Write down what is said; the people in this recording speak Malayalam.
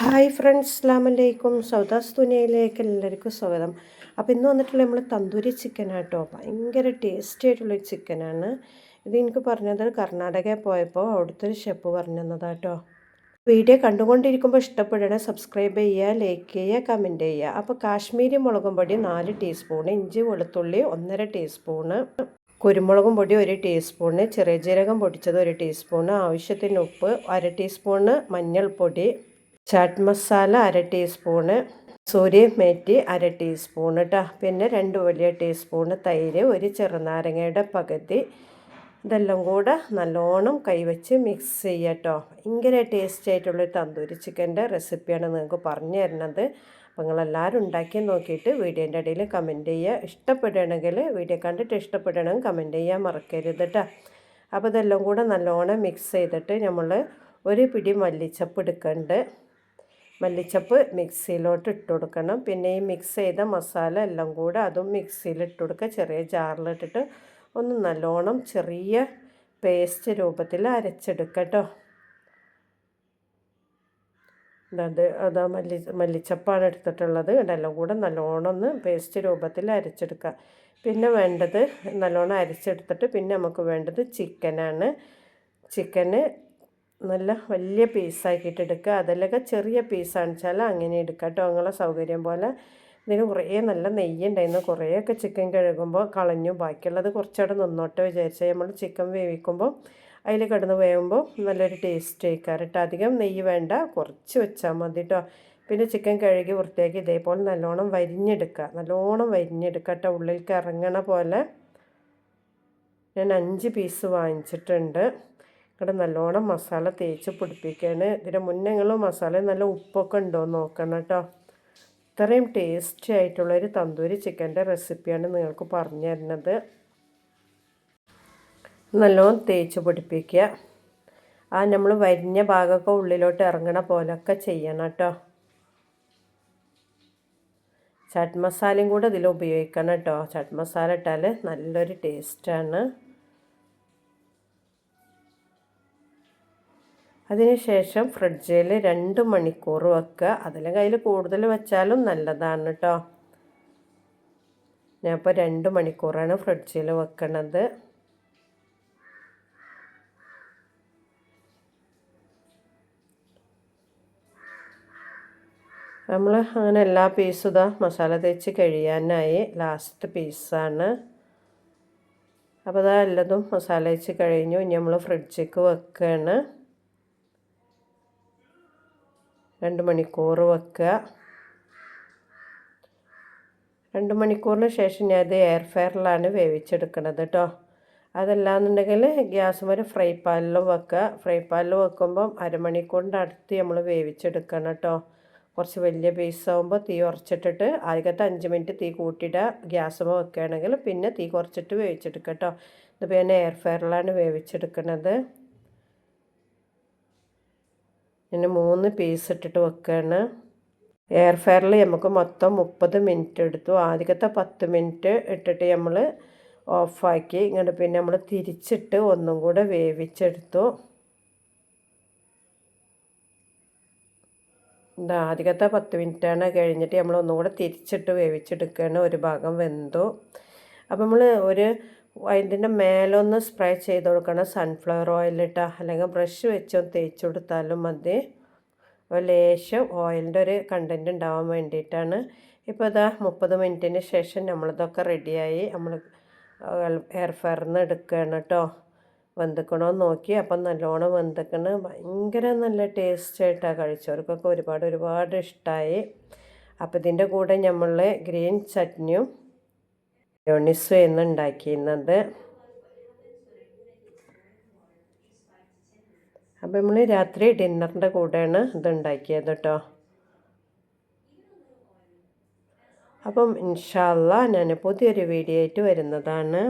ഹായ് ഫ്രണ്ട്സ് അസ്ലാമലൈക്കും സൗദാസ് തുനിയയിലേക്ക് എല്ലാവർക്കും സ്വാഗതം. അപ്പോൾ ഇന്ന് വന്നിട്ടുള്ള നമ്മൾ തന്തൂരി ചിക്കൻ ആട്ടോ. ഭയങ്കര ടേസ്റ്റി ആയിട്ടുള്ളൊരു ചിക്കനാണ് ഇത് എനിക്ക് പറഞ്ഞത് കർണാടകയിൽ പോയപ്പോൾ അവിടുത്തെ ഒരു ഷെഫ് പറഞ്ഞു തന്നതാട്ടോ. വീഡിയോ കണ്ടുകൊണ്ടിരിക്കുമ്പോൾ ഇഷ്ടപ്പെടണേ സബ്സ്ക്രൈബ് ചെയ്യുക ലൈക്ക് ചെയ്യുക കമന്റ് ചെയ്യുക. അപ്പോൾ കാശ്മീരി മുളകും പൊടി നാല് ടീസ്പൂൺ ഇഞ്ചി വെളുത്തുള്ളി ഒന്നര ടീസ്പൂണ് കുരുമുളകും പൊടി ഒരു ടീസ്പൂണ് ചെറിയ ജീരകം പൊടിച്ചത് ഒരു ടീസ്പൂണ് ആവശ്യത്തിന് ഉപ്പ് അര ടീസ്പൂണ് മഞ്ഞൾപ്പൊടി ചാറ്റ് മസാല അര ടീസ്പൂണ് സൂര്യ മേറ്റി അര ടീസ്പൂൺ കേട്ടോ പിന്നെ രണ്ട് വലിയ ടീസ്പൂണ് തൈര് ഒരു ചെറുനാരങ്ങയുടെ പകുതി. ഇതെല്ലാം കൂടെ നല്ലോണം കൈവച്ച് മിക്സ് ചെയ്യട്ടോ ഭയങ്കര ടേസ്റ്റ് ആയിട്ടുള്ളൊരു തന്തൂരി ചിക്കന്റെ റെസിപ്പിയാണ് നിങ്ങൾക്ക് പറഞ്ഞു തരുന്നത്. അപ്പോൾ നിങ്ങളെല്ലാവരും ഉണ്ടാക്കി നോക്കിയിട്ട് വീഡിയോന്റെ ഇടയിൽ കമന്റ് ചെയ്യുക. ഇഷ്ടപ്പെടുകയാണെങ്കിൽ വീഡിയോ കണ്ടിട്ട് ഇഷ്ടപ്പെടുകയാണെങ്കിൽ കമന്റ് ചെയ്യാൻ മറക്കരുത് കേട്ടോ അപ്പോൾ ഇതെല്ലാം കൂടെ നല്ലോണം മിക്സ് ചെയ്തിട്ട് നമ്മൾ ഒരു പിടി മല്ലിച്ചപ്പ് എടുക്കുന്നുണ്ട് മല്ലിച്ചപ്പ് മിക്സിയിലോട്ട് ഇട്ട് കൊടുക്കണം. പിന്നെ ഈ മിക്സ് ചെയ്ത മസാല എല്ലാം കൂടെ അതും മിക്സിയിൽ ഇട്ട് കൊടുക്കുക. ചെറിയ ജാറിലിട്ടിട്ട് ഒന്ന് നല്ലോണം ചെറിയ പേസ്റ്റ് രൂപത്തിൽ അരച്ചെടുക്കട്ടോ അത് അതാ മല്ലി മല്ലിച്ചപ്പാണ് എടുത്തിട്ടുള്ളത്. ഇതെല്ലാം കൂടെ നല്ലോണം ഒന്ന് പേസ്റ്റ് രൂപത്തിൽ അരച്ചെടുക്കുക. പിന്നെ വേണ്ടത് നല്ലോണം അരച്ചെടുത്തിട്ട് പിന്നെ നമുക്ക് വേണ്ടത് ചിക്കനാണ് ചിക്കന് നല്ല വലിയ പീസാക്കിയിട്ട് എടുക്കുക. അതിലൊക്കെ ചെറിയ പീസാണ് വെച്ചാൽ അങ്ങനെ എടുക്കുക കേട്ടോ. നിങ്ങളെ സൗകര്യം പോലെ ഇതിന് കുറേ നല്ല നെയ്യുണ്ടായിരുന്നു കുറേയൊക്കെ ചിക്കൻ കഴുകുമ്പോൾ കളഞ്ഞു. ബാക്കിയുള്ളത് കുറച്ചവിടെ നിന്നോട്ടെ വിചാരിച്ചാൽ നമ്മൾ ചിക്കൻ വേവിക്കുമ്പോൾ അതിൽ കിടന്ന് വേവുമ്പോൾ നല്ലൊരു ടേസ്റ്റ് ആയിക്കാറിട്ട് അധികം നെയ്യ് വേണ്ട. കുറച്ച് വെച്ചാൽ മതി കേട്ടോ. പിന്നെ ചിക്കൻ കഴുകി വൃത്തിയാക്കി ഇതേപോലെ നല്ലോണം വരിഞ്ഞെടുക്കുക. നല്ലോണം വരിഞ്ഞെടുക്കുക കേട്ടോ. ഉള്ളിലേക്ക് ഇറങ്ങണ പോലെ ഞാൻ അഞ്ച് പീസ് വാങ്ങിച്ചിട്ടുണ്ട്. ഇവിടെ നല്ലോണം മസാല തേച്ച് പിടിപ്പിക്കുകയാണ് ഇതിന്റെ മുന്നേ നിങ്ങൾ മസാല നല്ല ഉപ്പൊക്കെ ഉണ്ടോ നോക്കണം കേട്ടോ. ഇത്രയും ടേസ്റ്റി ആയിട്ടുള്ള ഒരു തന്തൂരി ചിക്കന്റെ റെസിപ്പിയാണ് നിങ്ങൾക്ക് പറഞ്ഞു തരുന്നത്. നല്ലോണം തേച്ച് പിടിപ്പിക്കുക. ആ നമ്മൾ വരിഞ്ഞ ഭാഗമൊക്കെ ഉള്ളിലോട്ട് ഇറങ്ങണ പോലൊക്കെ ചെയ്യണം കേട്ടോ. ചട്ട് മസാലയും കൂടെ ഇതിൽ ഉപയോഗിക്കണം കേട്ടോ. ചട്ട് മസാല ഇട്ടാൽ നല്ലൊരു ടേസ്റ്റാണ് അതിനുശേഷം ഫ്രിഡ്ജിൽ രണ്ട് മണിക്കൂർ വെക്കുക അതിലും കയ്യിൽ കൂടുതൽ വെച്ചാലും നല്ലതാണ് കേട്ടോ. ഞാൻ ഇപ്പോൾ രണ്ട് മണിക്കൂറാണ് ഫ്രിഡ്ജിൽ വെക്കണത്. നമ്മൾ അങ്ങനെ എല്ലാ പീസും ഇതാ മസാല തേച്ച് കഴിയാനായി ലാസ്റ്റ് പീസാണ് അപ്പോൾ ഇതാ എല്ലതും മസാല തേച്ച് കഴിഞ്ഞു. ഇനി നമ്മൾ ഫ്രിഡ്ജിക്ക് വെക്കുകയാണ് രണ്ട് മണിക്കൂർ വെക്കുക രണ്ട് മണിക്കൂറിന് ശേഷം ഞാൻ ഇത് എയർ ഫയറിലാണ് വേവിച്ചെടുക്കുന്നത് കേട്ടോ അതല്ലാന്നുണ്ടെങ്കിൽ ഗ്യാസ് വരെ ഫ്രൈ പാനിലും വെക്കുക ഫ്രൈ പാനിൽ വെക്കുമ്പം അരമണിക്കൂറിന്റെ അടുത്ത് നമ്മൾ വേവിച്ചെടുക്കണം കേട്ടോ കുറച്ച് വലിയ പീസ് ആകുമ്പോൾ തീ ഉറച്ചിട്ടിട്ട് ആദ്യത്തെ അഞ്ച് മിനിറ്റ് തീ കൂട്ടിയിടുക ഗ്യാസ് വെക്കുകയാണെങ്കിൽ പിന്നെ തീ കുറച്ചിട്ട് വേവിച്ചെടുക്കുക കേട്ടോ ഇതിപ്പോൾ ഞാൻ എയർ ഫയറിലാണ് വേവിച്ചെടുക്കുന്നത് പിന്നെ മൂന്ന് പീസ് ഇട്ടിട്ട് വെക്കുകയാണ് എയർ ഫയറിൽ നമുക്ക് മൊത്തം മുപ്പത് മിനിറ്റ് എടുത്തു. ആദ്യത്തെ പത്ത് മിനിറ്റ് ഇട്ടിട്ട് നമ്മൾ ഓഫാക്കി ഇങ്ങോട്ട് പിന്നെ നമ്മൾ തിരിച്ചിട്ട് ഒന്നും കൂടെ വേവിച്ചെടുത്തു. എന്താ ആദ്യത്തെ പത്ത് മിനിറ്റാണ് കഴിഞ്ഞിട്ട് നമ്മൾ ഒന്നും കൂടെ തിരിച്ചിട്ട് വേവിച്ചെടുക്കുകയാണ് ഒരു ഭാഗം വെന്തു. അപ്പം നമ്മൾ ഒരു അതിന്റെ മേലൊന്ന് സ്പ്രേ ചെയ്ത് കൊടുക്കണം. സൺഫ്ലവർ ഓയിലിട്ട് അല്ലെങ്കിൽ ബ്രഷ് വെച്ചോ തേച്ച് കൊടുത്താലും മതി. ലേശം ഓയിലിന്റെ ഒരു കണ്ടന്റ് ഉണ്ടാവാൻ വേണ്ടിയിട്ടാണ്. ഇപ്പോൾ ഇതാ മുപ്പത് മിനിറ്റിന് ശേഷം നമ്മളിതൊക്കെ റെഡിയായി നമ്മൾ എയർ ഫയറിന്ന് എടുക്കുകയാണ് കേട്ടോ വെന്തിക്കണോ നോക്കി. അപ്പം നല്ലോണം വെന്തുക്കണ്. ഭയങ്കര നല്ല ടേസ്റ്റ് ആയിട്ടാണ് കഴിച്ചവർക്കൊക്കെ ഒരുപാട് ഒരുപാട് ഇഷ്ടമായി അപ്പോൾ ഇതിന്റെ കൂടെ നമ്മൾ ഗ്രീൻ ചട്നിയും മയോണിസ് എന്ന് ഉണ്ടാക്കിയിരുന്നത്. അപ്പം നമ്മൾ രാത്രി ഡിന്നറിന്റെ കൂടെയാണ് ഇത് ഉണ്ടാക്കിയത് കേട്ടോ അപ്പം ഇൻഷാല്ല ഞാൻ പുതിയൊരു വീഡിയോ ആയിട്ട് വരുന്നതാണ്.